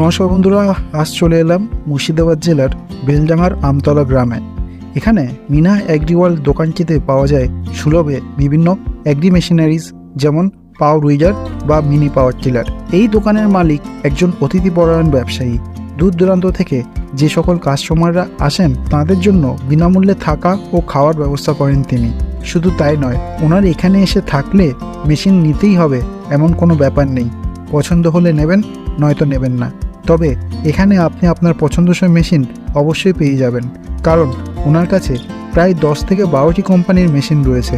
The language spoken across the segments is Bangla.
নমস্কার বন্ধুরা, আজ চলে এলাম মুর্শিদাবাদ জেলার বেলডাঙ্গার আমতলা গ্রামে। এখানে মিনা অ্যাগ্রিওয়ার্ল্ড দোকানটিতে পাওয়া যায় সুলভে বিভিন্ন অ্যাগ্রি মেশিনারিজ, যেমন পাওয়ার উইজার বা মিনি পাওয়ার টিলার। এই দোকানের মালিক একজন অতিথিপরায়ণ ব্যবসায়ী। দূর দূরান্ত থেকে যে সকল কাস্টমাররা আসেন, তাদের জন্য বিনামূল্যে থাকা ও খাওয়ার ব্যবস্থা করেন তিনি। শুধু তাই নয়, ওনার এখানে এসে থাকলে মেশিন নিতেই হবে, এমন কোনো ব্যাপার নেই। পছন্দ হলে নেবেন, নয়তো নেবেন না। তবে এখানে আপনি আপনার পছন্দসই মেশিন অবশ্যই পেয়ে যাবেন। কারণ ওনার কাছে প্রায় দশ থেকে বারোটি কোম্পানির মেশিন রয়েছে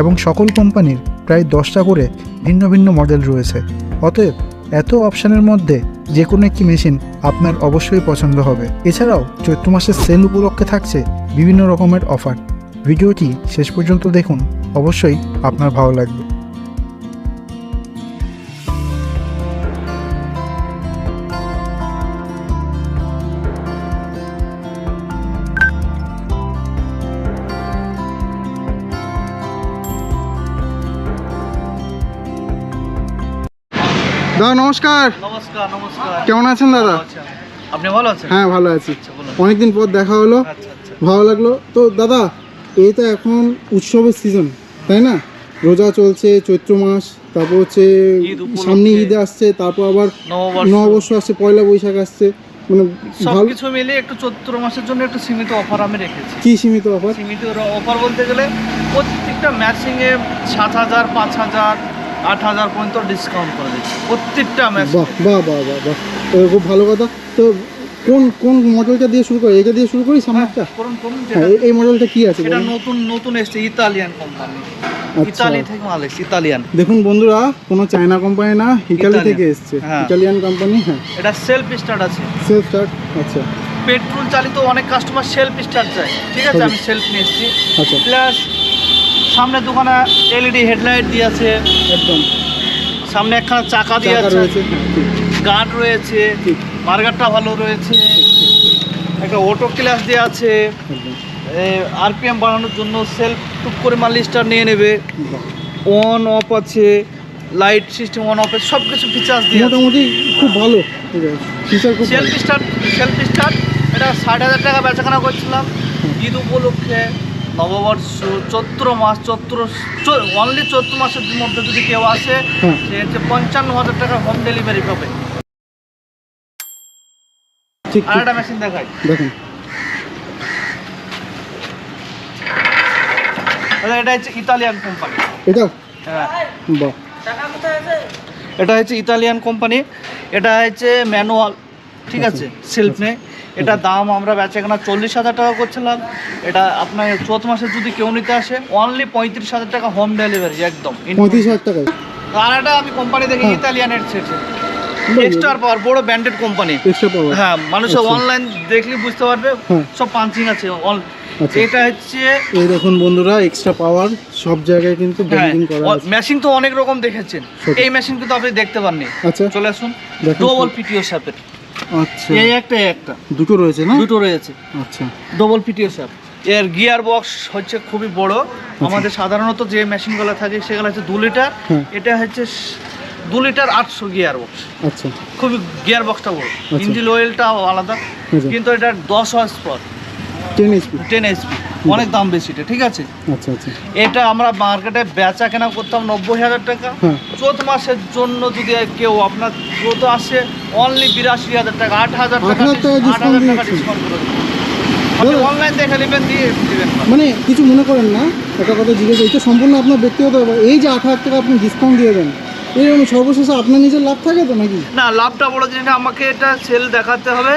এবং সকল কোম্পানির প্রায় দশটা করে ভিন্ন ভিন্ন মডেল রয়েছে। অতএব এত অপশানের মধ্যে যে কোনো একটি মেশিন আপনার অবশ্যই পছন্দ হবে। এছাড়াও চৈত্র মাসের সেল উপলক্ষে থাকছে বিভিন্ন রকমের অফার। ভিডিওটি শেষ পর্যন্ত দেখুন। অবশ্যই আপনার ভালো লাগবে। দাদা নমস্কার। নমস্কার নমস্কার। কেমন আছেন দাদা? আপনি ভালো আছেন? হ্যাঁ ভালো আছি। আচ্ছা অনেকদিন পর দেখা হলো। আচ্ছা আচ্ছা। ভালো লাগল। তো দাদা এই তো এখন উৎসবের সিজন তাই না? রোজা চলছে চৈত্র মাস তারপর হচ্ছে সামনে ঈদে আসছে তারপর আবার নববর্ষ। আসছে পয়লা বৈশাখ আসছে। মানে সবকিছু মিলে একটু চৈত্র মাসের জন্য একটু সীমিত অফার আমি রেখেছি। কি সীমিত অফার সীমিত অফার বলতে গেলে প্রত্যেকটা ম্যাচিং এ সাত হাজার পাঁচ হাজার আট হাজার পর্যন্ত ডিসকাউন্ট করে দিচ্ছি। প্রত্যেকটা ম্যাচ বাহ বাহ বাহ বাহ বাহ। তো খুব ভালো কথা। তো কোন কোন মডেলটা দিয়ে শুরু করি? এটা দিয়ে শুরু করি সামনেরটা? করুন করুন হ্যাঁ এই- মডেলটা কি আছে এটা নতুন নতুন এসছে ইতালিয়ান কোম্পানি আচ্ছা। ইতালি থেকে মাল এসছে ইতালিয়ান। দেখুন বন্ধুরা কোনো চায়না কোম্পানি না ইতালিয়ান। থেকে এসছে। হ্যাঁ। ইটালিয়ান কোম্পানি হ্যাঁ। এটা সেলফ স্টার্ট আছে। সেলফ স্টার্ট আচ্ছা। পেট্রোল চালিত অনেক কাস্টমার সেলফ স্টার্ট চায়। ঠিক আছে আমি সেলফ নিয়ে এসেছি। আচ্ছা। প্লাস সামনে দোকানে এলইডি হেডলাইট দিয়ে আছে। একদম। সামনে একখানা চাকা দিয়ে আছে। রয়েছে হ্যাঁ, গার্ড রয়েছে মার্গারটা ভালো রয়েছে। একটা অটো ক্লাস দিয়ে আছে। আরপিএম বাড়ানোর জন্য সেলফ টুক করে মাল স্টার নিয়ে নেবে। অন অফ আছে লাইট সিস্টেম অন অফ সব কিছু ফিচার্স দিয়ে মোটামুটি খুব ভালো। ফিচার খুব সেলফ স্টার্ট সেলফ স্টার্ট এটা ষাট হাজার টাকা বেচাকেনা করছিলাম। ঈদ উপলক্ষে। নববর্ষ চৈত্র মাস চৈত্র অনলি চৈত্র মাসের মধ্যে যদি কেউ আসে সে হচ্ছে পঞ্চান্ন হাজার টাকা হোম ডেলিভারি পাবে। ঠিক আর একটা মেশিন দেখাই। দেখুন। এটা হচ্ছে ইতালিয়ান কোম্পানি এটা? হ্যাঁ। বাহ। এটা হচ্ছে ইতালিয়ান কোম্পানি এটা হচ্ছে ম্যানুয়াল ঠিক আছে সেলফ নে এটা দাম আমরা বেচাকেনা চল্লিশ হাজার টাকা করছিলাম। এটা আপনার চৌথ মাসে যদি কেউ নিতে আসে অনলি পঁয়ত্রিশ হাজার টাকা হোম ডেলিভারি একদম। পঁয়ত্রিশ হাজার টাকায়? আর একটা আমি কোম্পানি দেখি হ্যাঁ। ইতালিয়ানের সেটে এক্সট্রার পাওয়ার বড় ব্র্যান্ডেড কোম্পানি হ্যাঁ মানুষ আচ্ছা। অনলাইন দেখলে বুঝতে পারবে হ্যাঁ। সব পাঞ্চিং আছে আচ্ছা। এটা হচ্ছে এই দেখুন বন্ধুরা এক্সট্রা পাওয়ার সব জায়গায় কিন্তু ব্র্যান্ডিং করা আছে। মেশিন তো অনেক রকম দেখেছেন। এই মেশিন কিন্তু আপনি দেখতে পাননি। আচ্ছা। চলে আসুন। ডবল। পিটিও শ্যাপের আচ্ছা। এই একটা একটা। দুটো রয়েছে না? দুটো রয়েছে। আচ্ছা। ডবল পিটিও শ্যাপ এর গিয়ার বক্স হচ্ছে খুবই বড়। আমাদের সাধারণত যে মেশিনগুলো থাকে সেগুলো হচ্ছে দু লিটার হ্যাঁ। এটা হচ্ছে দু লিটার আটশো গিয়ার বক্স আচ্ছা। খুবই গিয়ার বক্সটা বড়। ইঞ্জিন অয়েলটাও আলাদা। আচ্ছা। কিন্তু এটা দশ হর্স পর টেন এইচপি টেন এইচপি অনেক দাম বেশি এটা ঠিক আছে? আচ্ছা আচ্ছা। এটা আমরা মার্কেটে বেচা কেনা করতাম নব্বই হাজার টাকা। হ্যাঁ। চৌথ মাসের জন্য যদি কেউ আপনার চৌথ আসে অনলি বিরাশি হাজার টাকা আট হাজার আট টাকা আট হাজার টাকা ডিসকাউন্ট করে অনলাইন দেখে নেবেন দিয়ে দিবেন। মানে কিছু মনে করেন না একটা কথা জিজ্ঞেস এটা সম্পূর্ণ আপনার ব্যক্তিগত ব্যাপার। এই যে আট হাজার টাকা আপনি ডিসকাউন্ট দিয়ে দেন এই জন্য সর্বশেষে আপনার নিজের লাভ থাকে তো নাকি? না লাভটা বড় জিনিস আমাকে এটা সেল দেখাতে হবে।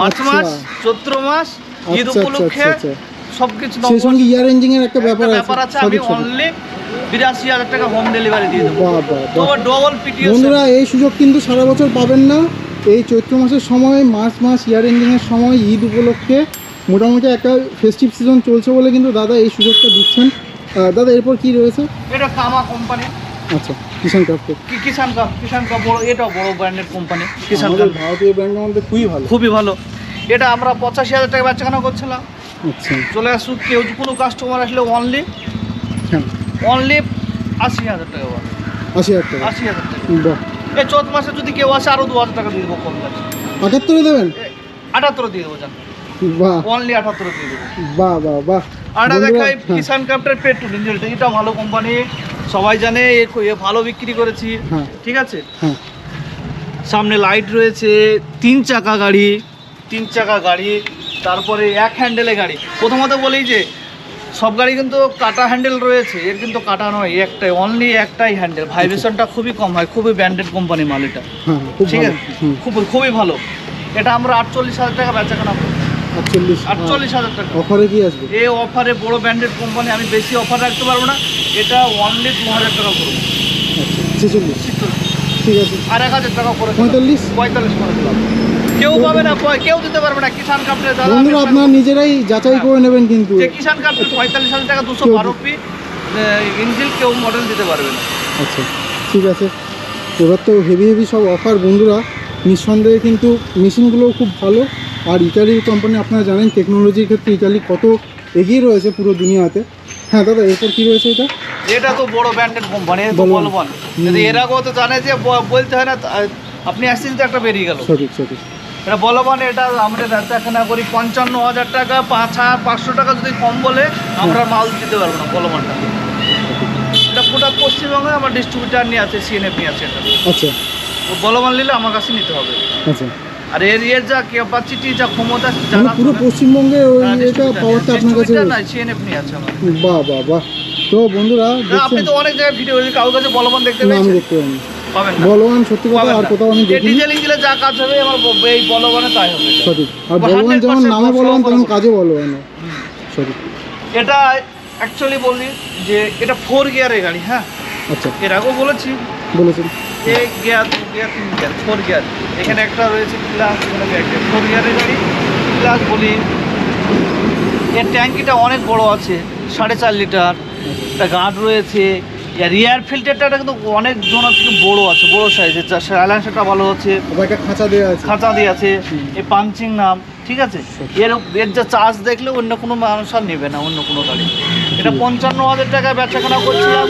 মার্চ আচ্ছা। মাস চৈত্র মাস ঈদ আচ্ছা, আচ্ছা, উপলক্ষে আচ্ছা, সবকিছু সেই সঙ্গে ইয়ার এর একটা ব্যাপার আছে। ব্যাপার আছে আমি। অনলি বিরাশি হাজার টাকা হোম ডেলিভারি দিয়ে দেবো। তো ডবল বন্ধুরা এই সুযোগ কিন্তু সারা বছর পাবেন না। এই চৈত্র মাসের সময় মার্চ মাস ইয়ার এন্ডিংয়ের সময় ঈদ উপলক্ষে মোটামুটি একটা ফেস্টিভ সিজন চলছে বলে কিন্তু দাদা এই সুযোগটা দিচ্ছেন। দাদা এরপর কি রয়েছে? এটা কামা কোম্পানি আচ্ছা কিষান ক্রাফ্টের কি কিষান কাপ কিষান কাপ বড় এটাও বড় ব্র্যান্ডেড কোম্পানি কিষান কাপ ভারতীয় ব্র্যান্ডের মধ্যে খুবই ভালো। খুবই ভালো। এটা আমরা পঁচাশি হাজার টাকা বেচাকেনা করছিলাম। আচ্ছা। চলে আসুক কেউ কোনো কাস্টমার আসলে অনলি হ্যাঁ। অনলি আশি হাজার টাকা আশি হাজার টাকা। আশি হাজার টাকা। এই চৌথ মাসে যদি কেউ আসে আরও দু হাজার টাকা দিয়ে দেবো কম আছে আটাত্তরে দেবেন? আটাত্তর দিয়ে দেবো জান। বাহ। অনলি আটাত্তর দিয়ে দেবো। বাহ বাহ বাহ। আর এটা বন্ধুরা, দেখাই হ্যাঁ, কিষান ক্রাফটের পেট্রোল ইঞ্জিনটা এটা ভালো কোম্পানি সবাই জানে এ ভালো বিক্রি করেছি। হ্যাঁ। ঠিক আছে? হ্যাঁ। সামনে লাইট রয়েছে তিন চাকা গাড়ি তিন চাকা গাড়ি তারপরে এক হ্যান্ডেলে গাড়ি। প্রথমত বলি যে সব গাড়ি কিন্তু কাটা হ্যান্ডেল রয়েছে এর কিন্তু কাটা নয় একটাই অনলি একটাই হ্যান্ডেল ভাইব্রেশনটা খুবই কম হয় খুবই ব্র্যান্ডেড কোম্পানি মাল এটা। হ্যাঁ ঠিক আছে? খুব খুবই ভালো। এটা আমরা আটচল্লিশ হাজার টাকা বেচা কেনা করি আটচল্লিশ হাজার টাকা। অফারে কি আসবে? এই অফারে বড় ব্র্যান্ডেড কোম্পানি আমি বেশি অফার রাখতে পারব না। এটা অনলি দু হাজার টাকা করব। আচ্ছা ছেচল্লিশ। ঠিক আছে। আর এক হাজার টাকা করে। পঁয়তাল্লিশ? পঁয়তাল্লিশ করে দিলাম। কেউ পাবে না কেউ দিতে পারবে না কিষান দাদা বন্ধুরা আপনারা নিজেরাই যাচাই করে নেবেন কিন্তু। যে কিষান কাপড়ে পঁয়তাল্লিশ হাজার টাকা দুশো বারো পি ইঞ্জিল কেউ মডেল দিতে পারবে না। আচ্ছা ঠিক আছে। এবার তো হেভি হেভি সব অফার বন্ধুরা। নিঃসন্দেহে কিন্তু মেশিনগুলোও খুব ভালো। আর ইটালির কোম্পানি আপনারা জানেন টেকনোলজির ক্ষেত্রে ইটালি কত এগিয়ে রয়েছে পুরো দুনিয়াতে। হ্যাঁ দাদা এরপর কী রয়েছে এটা? এটা তো বড় ব্র্যান্ডেড কোম্পানি তো হুম। যদি এর আগেও তো জানে যে বলতে হয় না আপনি আসছেন তো একটা বেরিয়ে গেল। সঠিক সঠিক। এটা বলবান এটা আমরা বেচাকেনা করি পঞ্চান্ন হাজার টাকা পাঁচ হাজার পাঁচশো টাকা যদি কম বলে আমরা মাল দিতে পারব না বলবানটা। এটা গোটা পশ্চিমবঙ্গে আমার ডিস্ট্রিবিউটার নিয়ে আছে সিএনএফ নিয়ে আছে এটা। আচ্ছা। বলবান নিলে আমার কাছে নিতে হবে। আচ্ছা। আর এর এর যা ক্যাপাসিটি যা ক্ষমতা মানে পুরো পশ্চিমবঙ্গে ওই এটা পাওয়ারটা আপনার কাছে না সিএনএফ নিয়ে আছে আমার। বাহ বাহ বাহ। তো বন্ধুরা আপনি তো অনেক জায়গায় ভিডিও কারোর কাছে বলবান দেখতে না আমি দেখতে পাইনি। পাবেন না। বলবান সত্যি কথা আর কোথাও আমি দেখিনি। ডিজেল ইঞ্জিনে যা কাজ হবে আমার এই বলবানে তাই হবে। এটা। সঠিক। আর বা বলবান 100% যেমন নামে বলবান তেমন কাজে বলবান সঠিক। এটা অ্যাকচুয়ালি বলি যে এটা ফোর গিয়ারের গাড়ি হ্যাঁ? আচ্ছা। এর আগেও বলেছি। বলেছেন। এক গিয়ার দু গিয়ার তিন গিয়ার ফোর গিয়ার এখানে একটা রয়েছে একটা ফোর গিয়ারের গাড়ি। বলি এর ট্যাঙ্কিটা অনেক বড় আছে সাড়ে চার লিটার। একটা গার্ড রয়েছে। রিয়ার ফিল্টারটা কিন্তু অনেক জনের থেকে বড় আছে বড় সাইজের সাইলেন্সারটা ভালো আছে খাঁচা দেওয়া আছে। খাঁচা দিয়ে আছে এই পাঞ্চিং নাম ঠিক আছে? এর এর যা চার্জ দেখলে অন্য কোনো মানুষ আর নেবে না অন্য কোনো গাড়ি। এটা পঞ্চান্ন হাজার টাকায় বেচাকেনা করছিলাম।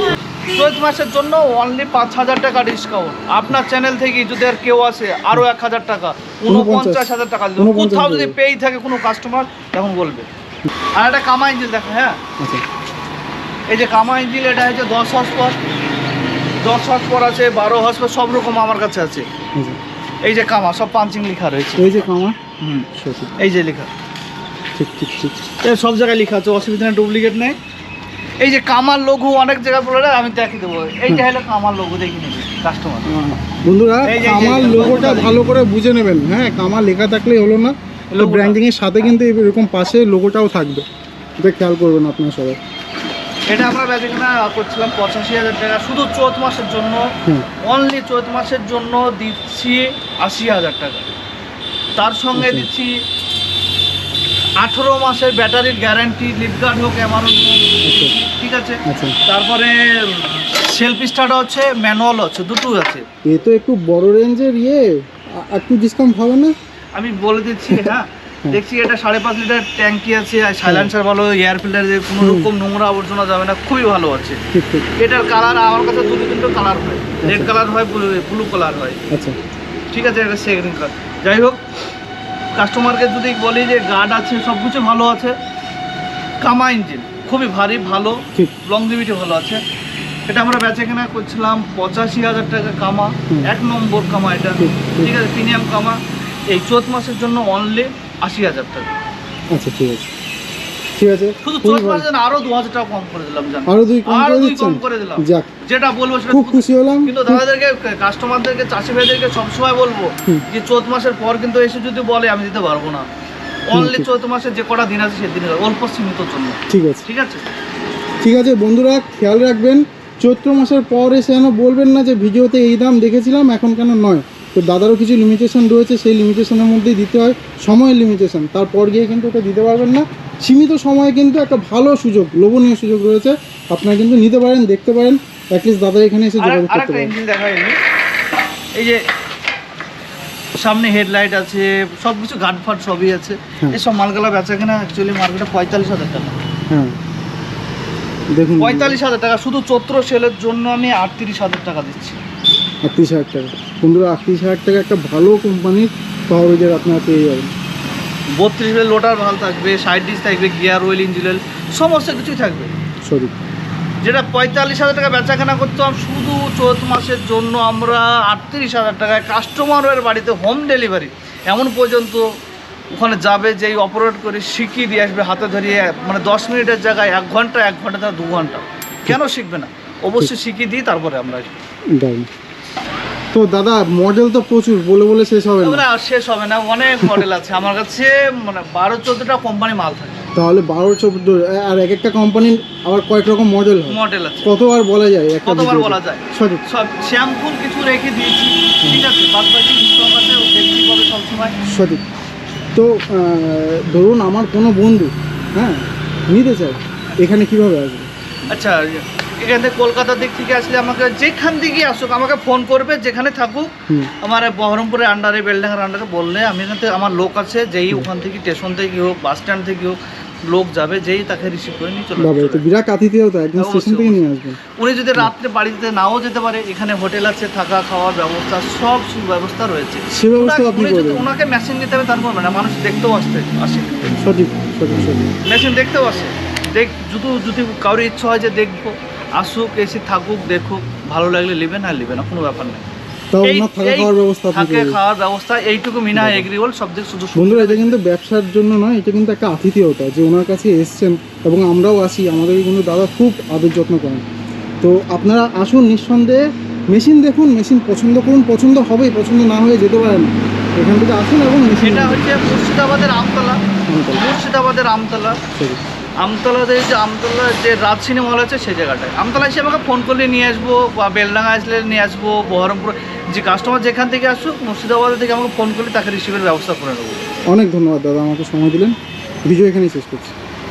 চৈত মাসের জন্য অনলি পাঁচ হাজার টাকা ডিসকাউন্ট আপনার চ্যানেল থেকে যদি আর কেউ আসে আরও এক হাজার টাকা উনপঞ্চাশ হাজার টাকা কোথাও যদি। পেই থাকে কোনো কাস্টমার তখন বলবে। আর একটা কামা ইঞ্জিন দেখো হ্যাঁ? আচ্ছা। এই যে কামা ইঞ্জিন এটা হচ্ছে দশ হর্স পর দশ হর্স পর আছে বারো হর্স পর সব রকম আমার কাছে আছে। এই যে কামা সব পাঞ্চিং লেখা রয়েছে। এই যে কামা? হুম। এই যে লেখা। ঠিক ঠিক ঠিক। সব জায়গায় লেখা আছে অসুবিধা নেই ডুপ্লিকেট নেই। এই যে কামার লঘু অনেক জায়গায় বলে দেয়, আমি দেখে দেবো। এইটা হলো কামার লঘু দেখি নেবে কাস্টমার বন্ধুরা কামার লোগোটা ভালো করে বুঝে নেবেন। হ্যাঁ কামার লেখা থাকলেই হলো না। লোগোটা। সাথে কিন্তু এরকম পাশে লোগোটাও থাকবে। এটা খেয়াল করবেন আপনারা সবাই। এটা আমরা বেচাকেনা করছিলাম পঁচাশি হাজার টাকা। শুধু চৈত মাসের জন্য অনলি চৈত মাসের জন্য দিচ্ছি আশি হাজার টাকা। তার সঙ্গে আচ্ছা। দিচ্ছি আঠেরো মাসের ব্যাটারির গ্যারান্টি লিপগার্ড হোক এমারন আচ্ছা। ঠিক আছে? আচ্ছা। তারপরে সেলফ স্টার্ট হচ্ছে ম্যানুয়াল হচ্ছে দুটোই আছে। এ তো একটু বড় রেঞ্জের ইয়ে একটু ডিসকাউন্ট হবে না? আমি বলে দিচ্ছি হ্যাঁ। দেখছি এটা সাড়ে পাঁচ লিটার ট্যাঙ্কি আছে আর সাইলেন্সার ভালো এয়ার ফিল্টার যে কোনো রকম নোংরা আবর্জনা যাবে না খুবই ভালো আছে। এটার কালার আমার কাছে দুটো তিনটে কালার হয়। রেড আচ্ছা। কালার হয় ব্লু কালার হয়। আচ্ছা। ঠিক আছে এটা সেকেন্ড কালার যাই হোক কাস্টমারকে যদি বলি যে গার্ড আছে সব কিছু ভালো আছে। কামা ইঞ্জিন খুবই ভারী ভালো ঠিক। লংজিভিটি ভালো আছে। এটা আমরা বেচা কেনা করছিলাম পঁচাশি হাজার টাকা কামা এক নম্বর কামা এটা। ঠিক, আছে প্রিমিয়াম কামা এই চৈত মাসের জন্য অনলি আশি হাজার টাকা। আচ্ছা ঠিক আছে। ঠিক আছে শুধু আরও দু হাজার টাকা কম করে দিলাম জান। আরও দুই কম আরও করে দিচ্ছেন? কম করে দিলাম। যাক যেটা বলব সেটা খুব খুশি হলাম। কিন্তু দাদাদেরকে কাস্টমারদেরকে চাষি ভাইদেরকে সবসময় বলব যে মাসের পর কিন্তু এসে যদি বলে আমি দিতে পারব না। অনলি যে কটা দিন আছে সেদিন অল্প সীমিত জন্য। ঠিক আছে। ঠিক আছে? ঠিক আছে বন্ধুরা খেয়াল রাখবেন চৈত্র মাসের পর এসে যেন বলবেন না যে ভিডিওতে এই দাম দেখেছিলাম এখন কেন নয়। তো দাদারও কিছু লিমিটেশন রয়েছে সেই লিমিটেশনের মধ্যেই দিতে হয়। সময়ের লিমিটেশন তারপর গিয়ে কিন্তু ওটা দিতে পারবেন না। সীমিত সময়ে কিন্তু একটা ভালো সুযোগ লোভনীয় সুযোগ রয়েছে। আপনারা কিন্তু নিতে পারেন দেখতে পারেন। অ্যাটলিস্ট দাদা এখানে এসে যোগাযোগ করতে পারেন এই যে সামনে হেডলাইট আছে সব কিছু গার্ড ফাট সবই আছে। এসব এই সব মালগুলা বেচা কিনা অ্যাকচুয়ালি মার্কেটে পঁয়তাল্লিশ হাজার টাকা। হ্যাঁ। দেখুন। পঁয়তাল্লিশ হাজার টাকা শুধু চৈত্র সেলের জন্য আমি আটত্রিশ হাজার টাকা দিচ্ছি। আটত্রিশ হাজার টাকা। বন্ধুরা আটত্রিশ হাজার টাকা একটা ভালো কোম্পানির উইডের আপনারা পেয়ে যাবেন। বত্রিশ বেল লোটার ভালো থাকবে সাইড ডিস থাকবে গিয়ার ওয়েল ইঞ্জিন অয়েল সমস্ত কিছুই থাকবে। সঠিক যেটা পঁয়তাল্লিশ হাজার টাকা বেচাকেনা করতাম শুধু চৌদ্দ মাসের জন্য আমরা আটত্রিশ হাজার টাকায় কাস্টমারের বাড়িতে হোম ডেলিভারি এমন পর্যন্ত ওখানে যাবে যেই অপারেট করে শিখিয়ে দিয়ে আসবে হাতে ধরিয়ে মানে দশ মিনিটের জায়গায় এক ঘণ্টা এক ঘণ্টা তার দু ঘণ্টা। কেন শিখবে না? অবশ্যই শিখিয়ে দিই তারপরে আমরা তো দাদা মডেল তো প্রচুর বলে বলে শেষ হবে না। শেষ হবে না অনেক মডেল আছে। আমার কাছে মানে বারো চোদ্দোটা কোম্পানি মাল থাকে। তাহলে বারো চোদ্দ আর এক একটা কোম্পানির আবার কয়েক রকম মডেল মডেল আছে। কতবার বলা যায় কতবার বলা যায়? সঠিক। সব শ্যাম্পুল কিছু রেখে দিয়েছি। ঠিক আছে বাদ বাকি স্টক আছে দেখতেই পাবে সবসময়। সঠিক। তো ধরুন আমার কোনো বন্ধু হ্যাঁ নিতে চাই এখানে কীভাবে আসবে? আচ্ছা এখান থেকে কলকাতার দিক থেকে আসলে আমাকে যেখান থেকে আসুক আমাকে ফোন করবে যেখানে থাকুক আমার বহরমপুরের আন্ডারে বেলডাঙ্গার আন্ডারে বললে আমি এখান থেকে আমার লোক আছে যেই ওখান থেকে স্টেশন থেকে হোক বাস স্ট্যান্ড থেকে হোক লোক যাবে যেই তাকে রিসিভ করে নিয়ে চলে আসবে। তো বিরাট আতিথেয় তো একদম স্টেশন থেকে নিয়ে আসবেন। উনি যদি রাত্রে বাড়িতে নাও যেতে পারে এখানে হোটেল আছে থাকা খাওয়ার ব্যবস্থা সব সুব্যবস্থা রয়েছে। সে ব্যবস্থা আপনি ওনাকে মেশিন নিতে হবে তার করবে না মানুষ দেখতেও আসতে আসে। সঠিক সঠিক সঠিক। মেশিন দেখতেও আসে। দেখ যদি যদি কারোর ইচ্ছা হয় যে দেখব। আসুক এসে থাকুক দেখুক ভালো লাগলে নেবে না নেবে না কোনো ব্যাপার নেই। থাকা ব্যবস্থা থাকে খাওয়ার ব্যবস্থা এইটুকু মিনা সব শুধু বন্ধুরা এটা কিন্তু ব্যবসার জন্য নয় এটা কিন্তু একটা আতিথেয়তা যে ওনার কাছে এসছেন এবং আমরাও আসি আমাদের কিন্তু দাদা খুব আদর যত্ন করেন। তো আপনারা আসুন নিঃসন্দেহে মেশিন দেখুন মেশিন পছন্দ করুন পছন্দ হবেই পছন্দ না হয়ে যেতে পারে না। এখান থেকে আসুন এবং এটা হচ্ছে মুর্শিদাবাদের আমতলা। মুর্শিদাবাদের আমতলা। আমতলাতে যে আমতলা যে রাজ সিনেমা হল আছে, সেই জায়গাটায়। আমতলা এসে আমাকে ফোন করলে নিয়ে আসব, বা বেলডাঙ্গা আসলে নিয়ে আসব, বহরমপুর যে কাস্টমার যেখান থেকে আসুক, মুর্শিদাবাদ থেকে আমাকে ফোন করলে তাকে রিসিভের ব্যবস্থা করে নেব। অনেক ধন্যবাদ দাদা, আমাকে সময় দিলেন। ভিডিও এখানেই শেষ করছি।